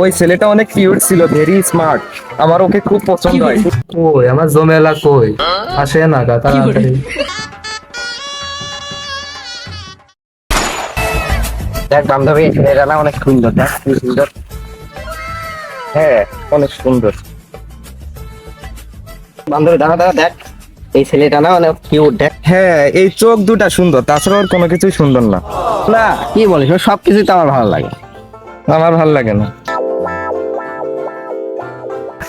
ওই ছেলেটা অনেক কিউট ছিল ভেরি স্মার্ট আমার ওকে খুব পছন্দ হয়। কই? আমার জমেলা কই? আসে না গা তাড়াতাড়ি। দেখ বান্ধবী না অনেক সুন্দর দেখ সুন্দর। হ্যাঁ অনেক সুন্দর। বান্ধবী দাঁড়া দাঁড়া দেখ। এই ছেলেটা না অনেক কিউট দেখ। হ্যাঁ এই চোখ দুটা সুন্দর তাছাড়া ওর কোনো কিছুই সুন্দর না। না কি বলিস? সব কিছুই তো আমার ভালো লাগে। আমার ভালো লাগে না।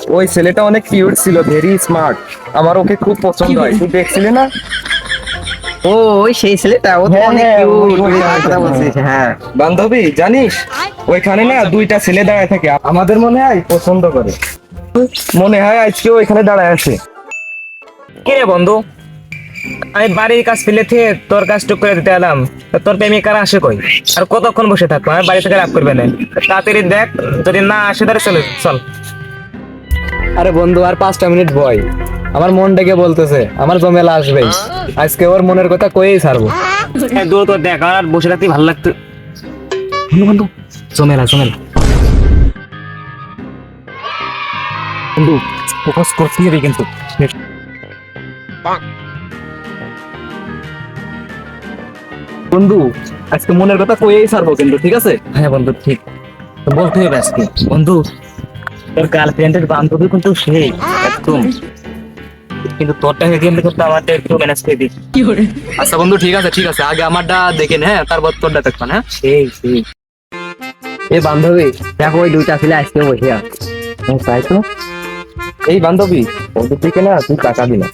ওই ছেলেটা অনেক কিউট ছিল ভেরি স্মার্ট আমার ওকে খুব পছন্দ হয়। তুই দেখছিলি না? ও ওই সেই ছেলেটা ও তো হ্যাঁ, অনেক হ্যাঁ, কিউট বলছিস। হ্যাঁ। বান্ধবী জানিস? ওইখানে না দুইটা ছেলে দাঁড়ায় থাকে। আমাদের মনে হয় পছন্দ করে। মনে হয় আজকে ওইখানে দাঁড়ায় আছে। কি রে বন্ধু? আমি বাড়ির কাজ ফেলে থেকে তোর কাজ টুক করে দিতে এলাম। তোর প্রেমিকারা আসে কই? আর কতক্ষণ বসে থাকব? আমি বাড়ি থেকে রাগ করবে না। তাড়াতাড়ি দেখ যদি না আসে তাহলে চলে চল। আরে বন্ধু আর পাঁচটা মিনিট বয় আমার মন ডেকে বলতেছে আমার জমেলা আসবেই আজকে ওর মনের কথা কয়েই ছাড়বো। এই দূর তো দেখ আর বসে থাকতে ভালো লাগতো। বন্ধু বন্ধু জমেলা জমেলা বন্ধু ফোকাস করতে হবে কিন্তু। বন্ধু আজকে মনের কথা কয়েই ছাড়বো কিন্তু ঠিক আছে? হ্যাঁ বন্ধু ঠিক। তো বলতে হবে আজকে। বন্ধু তোর গার্লফ্রেন্ডের বান্ধবী কিন্তু সেই একদম। কিন্তু তোরটা কিন্তু করতে আমাদের একটু ম্যানেজ করে দিস। আচ্ছা বন্ধু ঠিক আছে ঠিক আছে আগে আমারটা দেখেন হ্যাঁ তারপর তোরটা দেখবেন হ্যাঁ? সেই সেই। এ বান্ধবী দেখো ওই দুইটা ছেলে আজকে বসে আছে। তাই তো? এই বান্ধবী ওদের দিকে না তুই টাকা দিনা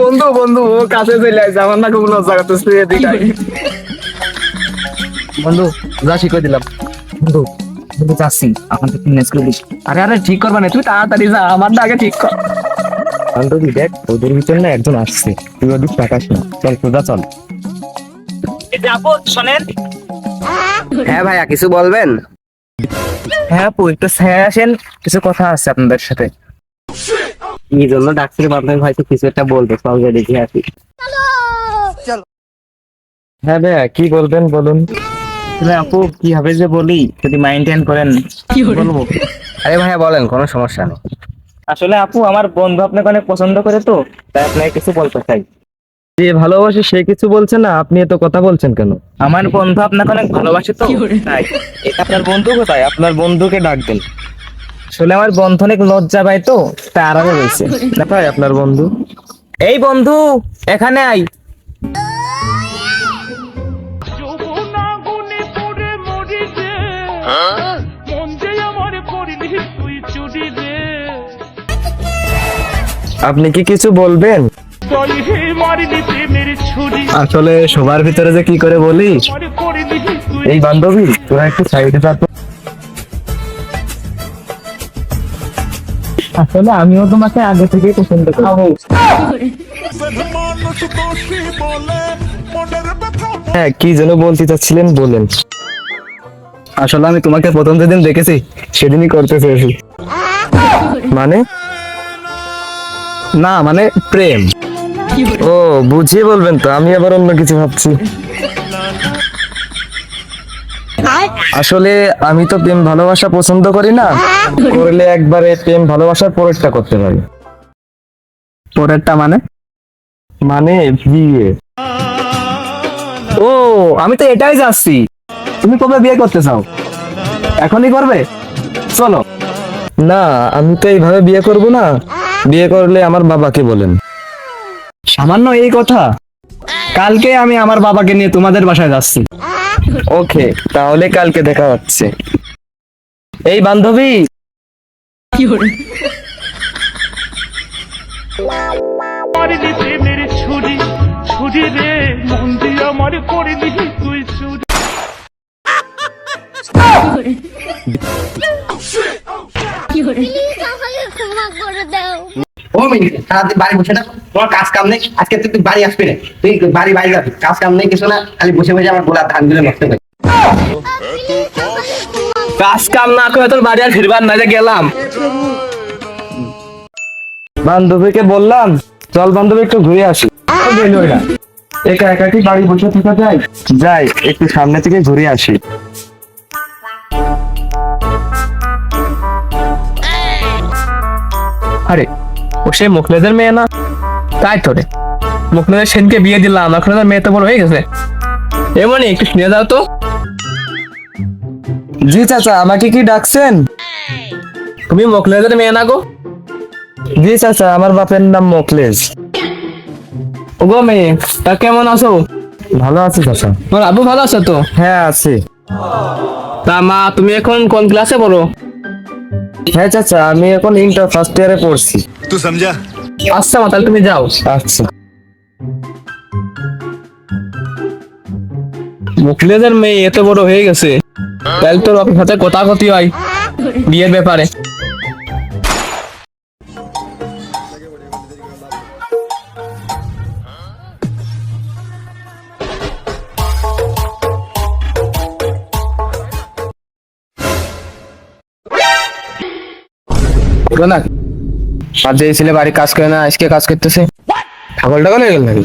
বন্ধু বন্ধু ও কাছে চলে আসছে আমার না খুব লজ্জা করতেছে বন্ধু যা শিখে দিলাম। বন্ধু বন্ধু যাচ্ছি আমাদের ম্যানেজ করে দিস। আরে আরে ঠিক করবা না তুই তাড়াতাড়ি যা আমারটা আগে ঠিক কর। বান্ধবী দেখ ওদের ভিতরে না একজন আসছে তুই ওদের টাকাস না। চল সোজা চল। এই যে আপু শোনেন। হ্যাঁ ভাইয়া কিছু বলবেন? হ্যাঁ আপু একটু ছায়া আসেন কিছু কথা আছে আপনাদের সাথে। কি জন্য ডাকছিল বান্ধবী হয়তো কিছু একটা বলবে সঙ্গে দেখে আসি। হ্যাঁ ভাইয়া কি বলবেন বলুন? তাহলে আপু কীভাবে যে বলি যদি মাইন্টেন করেন বলব? আরে ভাইয়া বলেন কোনো সমস্যা নেই। আসলে আপু আমার বন্ধু আপনাকে অনেক পছন্দ করে তো তাই আপনাকে কিছু বলতে চাই। যে ভালোবাসে সে কিছু বলছে না আপনি এত কথা বলছেন কেন? আমার বন্ধু আপনাকে অনেক ভালোবাসে তো তাই। আপনার বন্ধু কোথায়? আপনার বন্ধুকে ডাক দেন আসলে আমার বন্ধু অনেক লজ্জা পায় তো তাই আরামে রয়েছে কোথায় আপনার বন্ধু? এই বন্ধু এখানে আই আপনি কি কিছু বলবেন? আসলে সবার ভিতরে যে কি করে বলি? এই বান্ধবী তোরা একটু সাইডে যা আসলে আমিও তোমাকে আগে থেকেই পছন্দ করি। হ্যাঁ কি যেন বলতে চাচ্ছিলেন বলেন। আসলে আমি তোমাকে প্রথম যেদিন দেখেছি সেদিনই করতে চেয়েছি মানে? না মানে প্রেম। ও বুঝিয়ে বলবেন তো আমি আবার অন্য কিছু ভাবছি। আসলে আমি তো প্রেম ভালোবাসা পছন্দ করি না। করলে একবারে প্রেম ভালোবাসার পরেরটা করতে পারি। পরেরটা মানে? মানে বিয়ে। ও আমি তো এটাই যাচ্ছি। তুমি কবে বিয়ে করতে চাও? এখনই করবে? চলো। না আমি তো এইভাবে বিয়ে করব না। বিয়ে করলে আমার বাবাকে বলেন। সামান্য এই কথা। কালকে আমি আমার বাবাকে নিয়ে তোমাদের বাসায় যাচ্ছি। ওকে তাহলে কালকে দেখা হচ্ছে। এই বান্ধবী! মারলি প্রেমের ছুরি ছুরি রে মন দিয়ে আমার করলি তুই চুরি প্লিজ আমাকে ক্ষমা করে দাও। ও মিনিট সারাদিন বাড়ি বসে থাকো তোমার কাজ কাম নেই আজকে তুই তুই বাড়ি আসবি না তুই বাড়ি বাড়ি যাবি কাজ কাম নেই কিছু না খালি বসে বসে আমার গোলার ধান নষ্ট করে কাজ কাম না করে তোর বাড়ি আর ফিরবার না যে গেলাম। বান্ধবীকে বললাম চল বান্ধবী একটু ঘুরে আসি। একা একা কি বাড়ি বসে থাকা যায় যাই একটু সামনে থেকে ঘুরে আসি। আরে সে মুখলেদের মেয়ে না। তাই তো রে। মুখলেদের সেনকে বিয়ে দিলাম এখন মেয়ে তো বড় হয়ে গেছে। এমনই একটু শুনে দাও তো। জি চাচা আমাকে কি ডাকছেন? তুমি মুখলেদের মেয়ে না গো? জি চাচা আমার বাপের নাম মোকলেশ ও গো মেয়ে তা কেমন আছো? ভালো আছে চাচা। তোমার আব্বু ভালো আছে তো? হ্যাঁ আছি। তা মা তুমি এখন কোন ক্লাসে পড়ো? হ্যাঁ চাচা আমি এখন ইন্টার ফার্স্ট ইয়ারে পড়ছি। তুই সমঝা আচ্ছা মা তাহলে তুমি যাও। আচ্ছা। মুখলেদের মেয়ে এত বড় হয়ে গেছে তাহলে তোর বাপের সাথে কথা কথি হয় বিয়ের ব্যাপারে। না? আর যে ছেলে বাড়ি কাজ করে না আজকে কাজ করতেছে? ঠাকুর টাকল হয়ে গেল নাকি?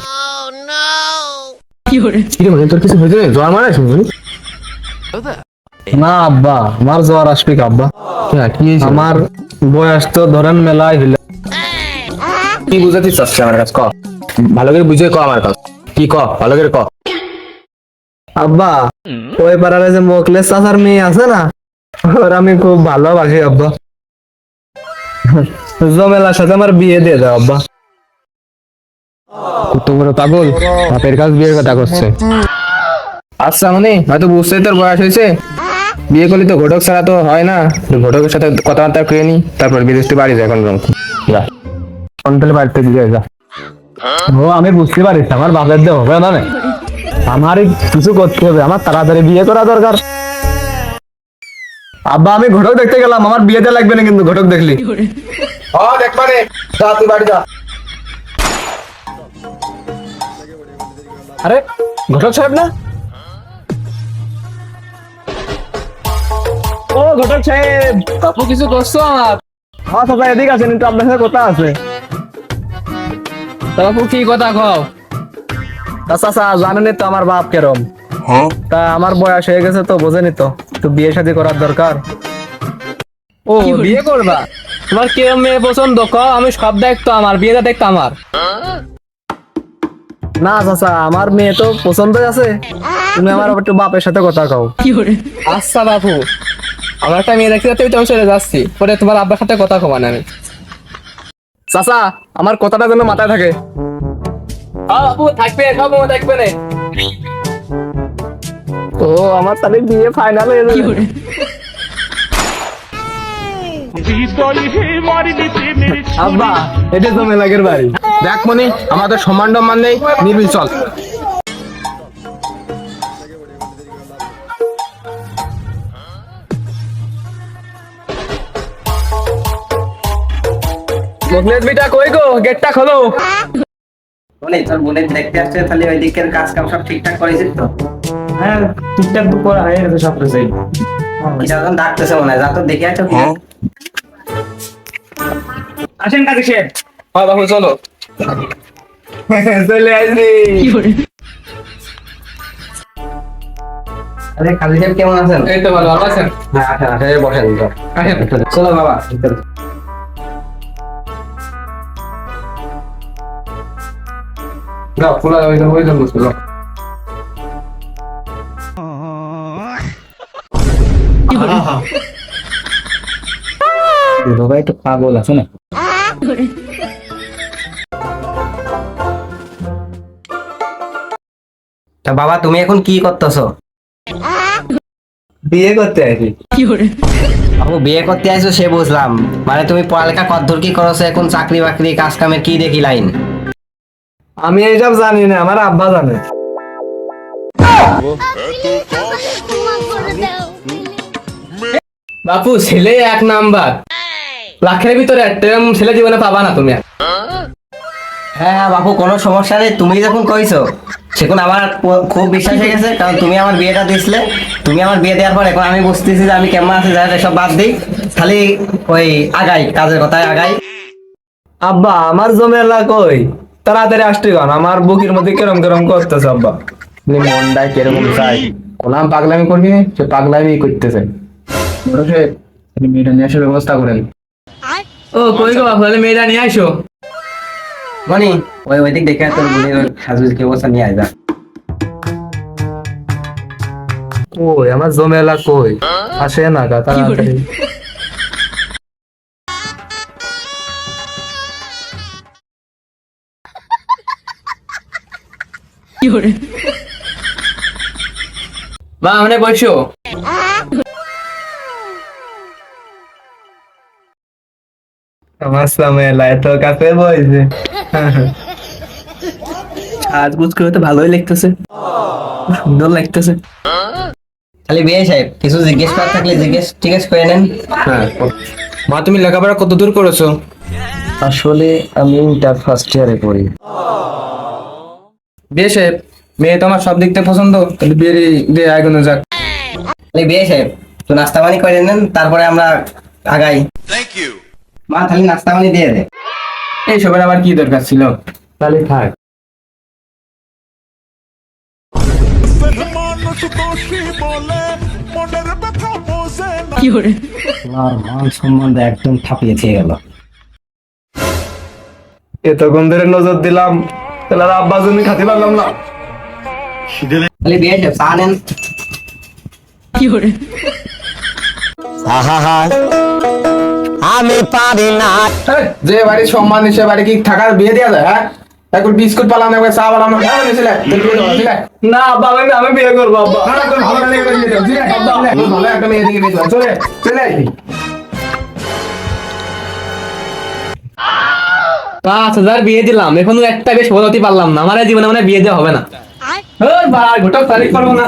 মানে তোর কিছু হয়েছে জ্বর মারা শুনি না আব্বা আমার জ্বর আসবে আব্বা? কি আমার বয়স তো ধরেন মেলায় হইল। কি বুঝাতে চাচ্ছি আমার কাছে ক। ভালো করে বুঝে ক আমার কাছে কি ক? ভালো করে ক। আব্বা ওই পাড়ার যে মোকলেশ চাচার মেয়ে আছে না ওর আমি খুব ভালোবাসি আব্বা। জমেলার সাথে আমার বিয়ে দিয়ে দাও আব্বা। কত বড় পাগল? বাপের বিয়ের কথা করছে। আচ্ছা মানে হয়তো বুঝতেই তোর বয়স হয়েছে। বিয়ে করলে তো ঘটক ছাড়া তো হয় না। ঘটকের সাথে কথাবার্তা করে নি তারপর বিদেশ বাড়ি যায় এখন যা। বাড়িতে দিয়ে যা। ও আমি বুঝতে পারিস আমার বাপের দিয়ে হবে না আমার কিছু করতে হবে আমার তাড়াতাড়ি বিয়ে করা দরকার। আব্বা আমি ঘটক দেখতে গেলাম আমার বিয়েতে লাগবে না কিন্তু ঘটক দেখলি। যা তুই বাড়ি যা। আরে ঘটক সাহেব না? ও ঘটক সাহেব। আপু কিছু করছ? আমার হ্যাঁ চাচা এদিকে আছেন কিন্তু আপনার সাথে কথা আছে। তা আপু কি কথা কও? তা চাচা জানেনই তো আমার বাপ কেরম। তা আমার বয়স হয়ে গেছে তো বোঝেনি তো। একটু বিয়ে শাদী করার দরকার। ও বিয়ে করবা? তোমার কে মেয়ে পছন্দ? কও আমি সব দেখতো আমার বিয়েটা দেখতো আমার। না চাচা আমার মেয়ে তো পছন্দই আছে। তুমি আমার একটু বাপের সাথে কথা কও। আচ্ছা বাপু। আমার একটা মেয়ে দেখতে দেখতে আমি চলে যাচ্ছি। পরে তোমার আব্বার সাথে কথা কমান আমি। চাচা আমার কথাটা যেন মাথায় থাকে। বাপু থাকবে সব থাকবে না। ও আমার তাহলে বিয়ে ফাইনাল হয়ে যাবে। আব্বা এটা তো মেলাগের বাড়ি। দেখ মনি আমাদের সম্মান টম্মান নেই চল। বিটা কই গো? গেটটা খোলো। বলে তোর বোনের দেখতে আসছে তাহলে ওই দিকের কাজ কাম সব ঠিকঠাক করেছিস তো? হ্যাঁ টুকটাক তো করা হয়ে গেছে সব কিছু যখন ডাকতেছে মনে হয় যা দেখে আছো আসেন কাজী শেখ হ্যাঁ বাবু চলো। চলে আসবি আরে কাজী সাহেব কেমন আছেন? এই তো ভালো ভালো আছেন? হ্যাঁ বসেন আসেন। চলো বাবা। খোলা ওই ওই জন্য একটু পাগল আছে না? তা বাবা তুমি এখন কি করতেছো? বিয়ে করতে আসি। বাবু বিয়ে করতে আইছো সে বুঝলাম। মানে তুমি পড়ালেখা কদ্দূর কি করছ এখন চাকরি বাকরি কাজ কামের কি দেখি লাইন? আমি এইসব জানি না আমার আব্বা জানে। বাপু ছেলে এক নাম্বার। লাখের ভিতরে একটা ছেলে জীবনে পাবা না তুমি। হ্যাঁ হ্যাঁ বাপু কোনো সমস্যা নেই। তুমি যখন কইছো সেখন আমার খুব বিশ্বাস হয়ে গেছে কারণ তুমি আমার বিয়েটা দিছিলে তুমি আমার বিয়ে দেওয়ার পর এখন আমি বুঝতেছি যে আমি কেমন আছি যাই সব বাদ দিই। খালি ওই আগাই কাজের কথায় আগাই। আব্বা আমার জমেলা কই? তাড়াতাড়ি আসতে গান আমার বুকের মধ্যে কেরম কেরম করতেছে আব্বা। নি মনটাই কীরকম চাই। কোলাম পাগলামি করবি সে পাগলামি করতেছে। বড় সাহেব আপনি মেয়েটা নিয়ে আসার ব্যবস্থা করেন। ও কই গো তাহলে মেয়েটা নিয়ে আসো মনি ওই ওই দিক দেখে তোর বোনের হাজুজ কি অবস্থা নিয়ে কই আমার জমেলা কই? আসে না গা তাড়াতাড়ি। মা মানে বসো। আমার সামেলা এত কাছে বইছে। সাজগুজ করে তো ভালোই লাগতেছে। সুন্দর লাগতেছে। খালি বিয়ে সাহেব কিছু জিজ্ঞেস করার থাকলে জিজ্ঞেস টিজ্ঞেস করে নেন। হ্যাঁ মা তুমি লেখাপড়া কত দূর করেছ? আসলে আমি ইন্টার ফার্স্ট ইয়ারে পড়ি। বিয়ে সাহেব মেয়ে তোমার সব দিক থেকে পছন্দ তাহলে বিয়ে দিয়ে আগুনে যাক। খালি বিয়ে সাহেব তো নাস্তা পানি করে নেন তারপরে আমরা আগাই। থ্যাংক ইউ মা খালি নাস্তা পানি দিয়ে দে। এই সবের আবার কি দরকার ছিল? তাহলে থাক। মান সম্বন্ধে একদম থাপিয়ে খেয়ে গেল। এতক্ষণ ধরে নজর দিলাম তাহলে আব্বা জমি খাতে পারলাম না। বিয়ে সাহেব চা নেন। এই, যে বাড়ি সম্মান সে বাড়ি কি থাকার বিয়ে দেওয়া যায় হ্যাঁ? বিস্কুট পালাম চা পালাম না হ্যাঁ? না আমি আমি বিয়ে করব না, না, ভালো একটা মেয়ে দিকে চলে চলে। পাঁচ হাজার বিয়ে দিলাম এখনও একটা বেশ বোঝাতে পারলাম না আমার জীবনে মানে বিয়ে দেওয়া হবে না। ঘটক তারিখ করব না।